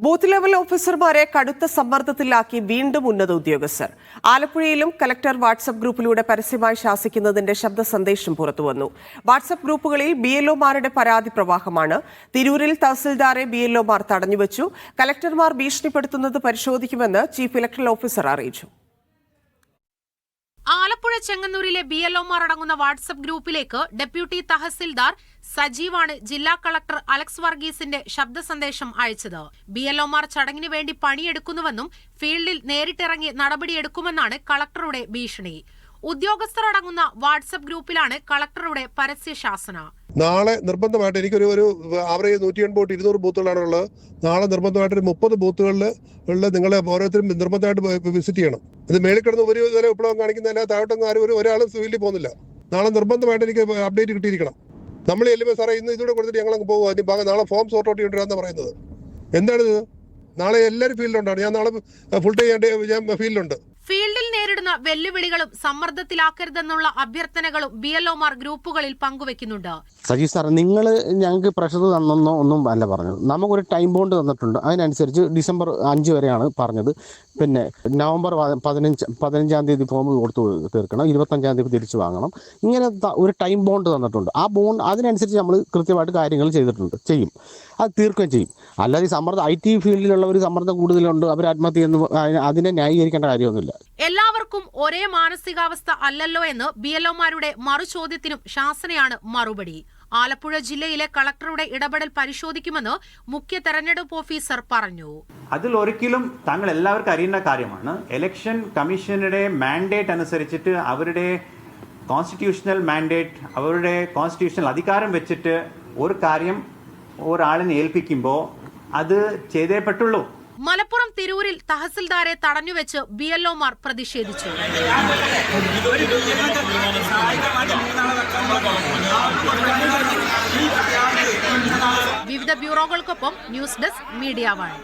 Booth level ഓഫീസർമാരെ കടുത്ത സമ്മർദ്ദത്തിലാക്കി വീണ്ടും ഉന്നത ഉദ്യോഗസ്ഥർ. ആലപ്പുഴയിലും കലക്ടർ വാട്സപ്പ് ഗ്രൂപ്പിലൂടെ പരസ്യമായി ശാസിക്കുന്നതിന്റെ ശബ്ദ സന്ദേശം പുറത്തുവന്നു. വാട്സപ്പ് ഗ്രൂപ്പുകളിൽ ബി എൽഒമാരുടെ പരാതി പ്രവാഹമാണ്. തിരൂരിൽ തഹസിൽദാരെ ബി എൽഒമാർ തടഞ്ഞുവച്ചു. കലക്ടർമാർ ഭീഷണിപ്പെടുത്തുന്നത് പരിശോധിക്കുമെന്ന് ചീഫ് ഇലക്ടറൽ ഓഫീസർ അറിയിച്ചു. ആലപ്പുഴ ചെങ്ങന്നൂരിലെ ബി എൽ ഒമാർ അടങ്ങുന്ന വാട്സപ്പ് ഗ്രൂപ്പിലേക്ക് ഡെപ്യൂട്ടി തഹസിൽദാർ സജീവാണ് ജില്ലാ കളക്ടർ അലക്സ് വർഗീസിന്റെ ശബ്ദ സന്ദേശം അയച്ചത്. ബി എൽ ഒമാർ ചടങ്ങിന് വേണ്ടി പണിയെടുക്കുന്നുവെന്നും ഫീൽഡിൽ നേരിട്ടിറങ്ങി നടപടിയെടുക്കുമെന്നാണ് കളക്ടറുടെ ഭീഷണി. ഉദ്യോഗസ്ഥർ അടങ്ങുന്ന വാട്സപ്പ് ഗ്രൂപ്പിലാണ് കളക്ടറുടെ പരസ്യ ശാസന നാളെ നിർബന്ധമായിട്ട് എനിക്കൊരു ഒരു ആവറേജ് നൂറ്റി എൺപത് ഇരുന്നൂറ് ബൂത്തുകളാണ് ഉള്ളത്. നാളെ നിർബന്ധമായിട്ട് ഒരു മുപ്പത് ബൂത്തുകളിൽ ഉള്ള നിങ്ങളെ ഓരോരുത്തരും നിർബന്ധമായിട്ട് വിസിറ്റ് ചെയ്യണം. ഇത് മേളിൽ കിടന്ന് ഒരു വരെ വിപ്ലവം കാണിക്കുന്നില്ല താഴോട്ടൊന്നും ആരും ഒരു ഒരാളും ഫീൽഡിൽ പോകുന്നില്ല. നാളെ നിർബന്ധമായിട്ട് എനിക്ക് അപ്ഡേറ്റ് കിട്ടിയിരിക്കണം. നമ്മൾ ചെല്ലുമ്പോൾ സാറേ ഇന്ന് ഇതൂടെ കൊടുത്തിട്ട് ഞങ്ങൾ അങ്ങ് പോകും അതിന് ഭാഗം നാളെ ഫോം സോർട്ട് ഔട്ട് എന്ന് പറയുന്നത്. എന്താണിത്? നാളെ എല്ലാവരും ഫീൽഡിലുണ്ടാണ് ഞാൻ നാളെ ഫുൾ ടൈം ഞാൻ ഫീൽഡിലുണ്ട് നേരിടുന്ന വെല്ലുവിളികളും സമ്മർദ്ദത്തിലാക്കരുതെന്നുള്ള അഭ്യർത്ഥനകളും ബി എൽ ഒമാർ ഗ്രൂപ്പുകളിൽ പങ്കുവെക്കുന്നുണ്ട്. സജീവ് സാർ നിങ്ങൾ ഞങ്ങൾക്ക് പ്രഷർ തന്നെന്നോ ഒന്നും അല്ല പറഞ്ഞത്. നമുക്കൊരു ടൈം ബോണ്ട് തന്നിട്ടുണ്ട്. അതിനനുസരിച്ച് ഡിസംബർ അഞ്ച് വരെയാണ് പറഞ്ഞത്. പിന്നെ നവംബർ പതിനഞ്ച് പതിനഞ്ചാം തീയതി ഫോം കൊടുത്തു തീർക്കണം. ഇരുപത്തഞ്ചാം തീയതി തിരിച്ചു വാങ്ങണം. ഇങ്ങനെ ഒരു ടൈം ബോണ്ട് തന്നിട്ടുണ്ട്. ആ ബോണ്ട് അതിനനുസരിച്ച് നമ്മൾ കൃത്യമായിട്ട് കാര്യങ്ങൾ ചെയ്തിട്ടുണ്ട്. ചെയ്യും. അത് തീർക്കുകയും ചെയ്യും. അല്ലാതെ സമ്മർദ്ദം ഐ ടി ഫീൽഡിലുള്ളവർ സമ്മർദ്ദം കൂടുതലുണ്ട്. അവർ ആത്മഹത്യ അതിനെ- ന്യായീകരിക്കേണ്ട കാര്യമൊന്നുമില്ല. എല്ലാവർക്കും ഒരേ മാനസികാവസ്ഥ അല്ലല്ലോ എന്ന് ബി എൽ ഒമാരുടെ മറുചോദ്യത്തിനും ശാസനയാണ് മറുപടി. ആലപ്പുഴ ജില്ലയിലെ കളക്ടറുടെ ഇടപെടൽ പരിശോധിക്കുമെന്ന് മുഖ്യ തെരഞ്ഞെടുപ്പ് ഓഫീസർ പറഞ്ഞു. അതിൽ ഒരിക്കലും താങ്കൾ എല്ലാവർക്കും അറിയുന്ന കാര്യമാണ്. ഇലക്ഷൻ കമ്മീഷനുടെ മാൻഡേറ്റ് അനുസരിച്ചിട്ട് അവരുടെ കോൺസ്റ്റിറ്റ്യൂഷണൽ മാൻഡേറ്റ് അവരുടെ കോൺസ്റ്റിറ്റ്യൂഷണൽ അധികാരം വെച്ചിട്ട് ഒരു കാര്യം ഒരാളിനെ ഏൽപ്പിക്കുമ്പോൾ അത് ചെയ്തേ പറ്റുള്ളൂ. മലപ്പുറം തിരൂരിൽ തഹസിൽദാരെ തടഞ്ഞുവെച്ച് ബി എൽ ഒമാർ പ്രതിഷേധിച്ചു. വിവിധ ബ്യൂറോകൾക്കൊപ്പം ന്യൂസ് ഡെസ്ക് മീഡിയ വൺ.